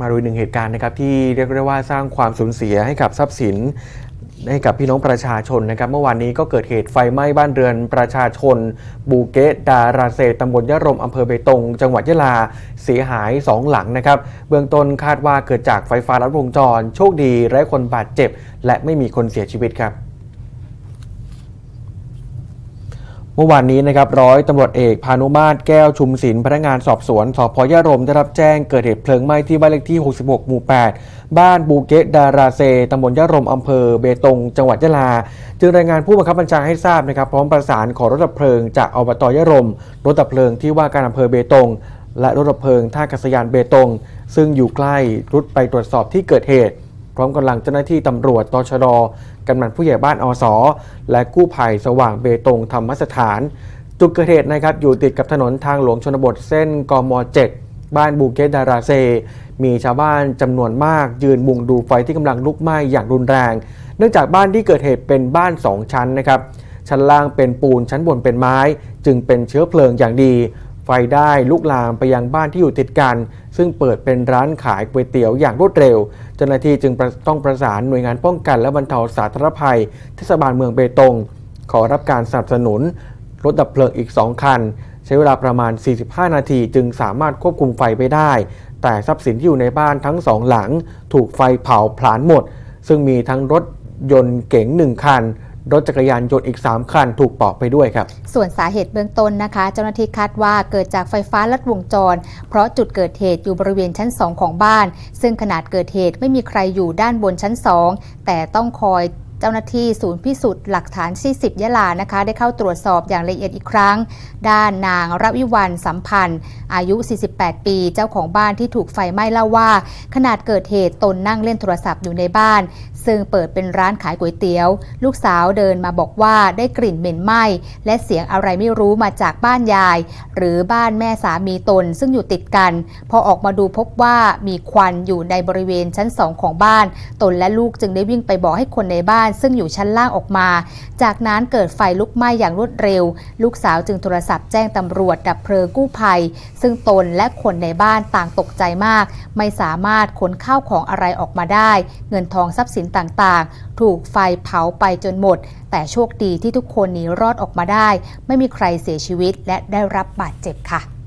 มาดูหนึ่งเหตุการณ์นะครับที่เรียกได้ว่าสร้างความสูญเสียให้กับทรัพย์สินให้กับพี่น้องประชาชนนะครับเมื่อวานนี้ก็เกิดเหตุไฟไหม้บ้านเรือนประชาชน บูเกตดาราเซตำบลยะรมอำเภอเบตง จังหวัดยะลาเสียหาย 2 หลังนะครับเบื้องต้นคาดว่าเกิดจากไฟฟ้าลัดวงจร โชคดีไร้คนบาดเจ็บ และไม่มีคนเสียชีวิตครับ เมื่อวานนี้นะครับร้อยตำรวจเอกพานุมาตรแก้วชุมศิลป์พนักงานสอบสวนสพยะรมได้รับแจ้งเกิดเหตุเพลิงไหม้ที่บ้านเลขที่ 66 หมู่ 8 บ้านบูเกตดาราเซตำบลยะรมอำเภอเบตง จังหวัดยะลา จึงรายงานผู้บังคับบัญชาให้ทราบนะครับพร้อมประสานขอรถดับเพลิงจากอบตยะรม รถดับเพลิงที่ว่าการอำเภอเบตง และรถดับเพลิงท่ากัศยานเบตง ซึ่งอยู่ใกล้รุดไปตรวจสอบที่เกิดเหตุ พร้อมกำลังเจ้าหน้าที่ตำรวจตชดกำนันผู้ใหญ่บ้านอสและกู้ภัยสว่างเบตงธรรมสถาน จุดเกิดเหตุนะครับอยู่ติดกับถนนทางหลวงชนบทเส้นกม 7 บ้านบูเกตดาราเซ มีชาวบ้านจำนวนมาก ยืนมุงดูไฟที่กำลังลุกไหม้อย่างรุนแรง เนื่องจากบ้านที่เกิดเหตุเป็นบ้าน 2 ชั้นนะครับชั้นล่างเป็นปูนชั้นบนเป็นไม้ จึงเป็นเชื้อเพลิงอย่างดี ไฟได้ลุกลามไปยังบ้านที่อยู่ติดกัน ซึ่งเปิดเป็นร้านขายก๋วยเตี๋ยวอย่างรวดเร็ว เจ้าหน้าที่จึงต้องประสานหน่วยงานป้องกันและบรรเทาสาธารณภัยเทศบาลเมืองเบตง ขอรับการสนับสนุน รถดับเพลิงอีก 2 คัน ใช้เวลาประมาณ 45 นาทีจึงสามารถควบคุมไฟไปได้ แต่ทรัพย์สินที่อยู่ในบ้านทั้งสองหลัง ถูกไฟเผาผลาญหมด ซึ่งมีทั้งรถยนต์เก๋ง1คัน รถจักรยานยนต์อีก 3 คันถูกปอกไปด้วยครับ ส่วนสาเหตุเบื้องต้นนะคะ เจ้าหน้าที่คาดว่าเกิดจากไฟฟ้าลัดวงจร เพราะจุดเกิดเหตุอยู่บริเวณชั้น 2 ของบ้าน ซึ่งขนาดเกิดเหตุไม่มีใครอยู่ด้านบนชั้น 2 แต่ต้องคอย เจ้าหน้าที่ศูนย์พิสูจน์หลักฐานที่10ยะลานะคะ ได้เข้าตรวจสอบอย่างละเอียดอีกครั้ง ด้านนางรวิวันสัมพันธ์ อายุ 48 ปี เจ้าของบ้านที่ถูกไฟไหม้เล่าว่า ขนาดเกิดเหตุตนนั่งเล่นโทรศัพท์อยู่ในบ้าน ซึ่งเปิดเป็นร้านขายก๋วยเตี๋ยว ลูกสาวเดินมาบอกว่าได้กลิ่นเหม็นไหม้และเสียงอะไรไม่รู้มาจากบ้านยาย หรือบ้านแม่สามีตน ซึ่งอยู่ติดกัน พอออกมาดูพบว่ามีควันอยู่ในบริเวณชั้นสองของบ้าน ตนและลูกจึงได้วิ่งไปบอกให้คนในบ้านานซึ่งอยู่ชั้นล่างออกมา จากนั้นเกิดไฟลุกไหม้อย่างรวดเร็ว ลูกสาวจึงโทรศัพท์แจ้งตำรวจดับเพลิงกู้ภัย ซึ่งตนและคนในบ้านต่างตกใจมาก ไม่สามารถขนข้าวของอะไรออกมาได้ เงินทองทรัพย์สินต่างๆ ถูกไฟเผาไปจนหมด แต่โชคดีที่ทุกคนหนีรอดออกมาได้ ไม่มีใครเสียชีวิตและได้รับบาดเจ็บค่ะ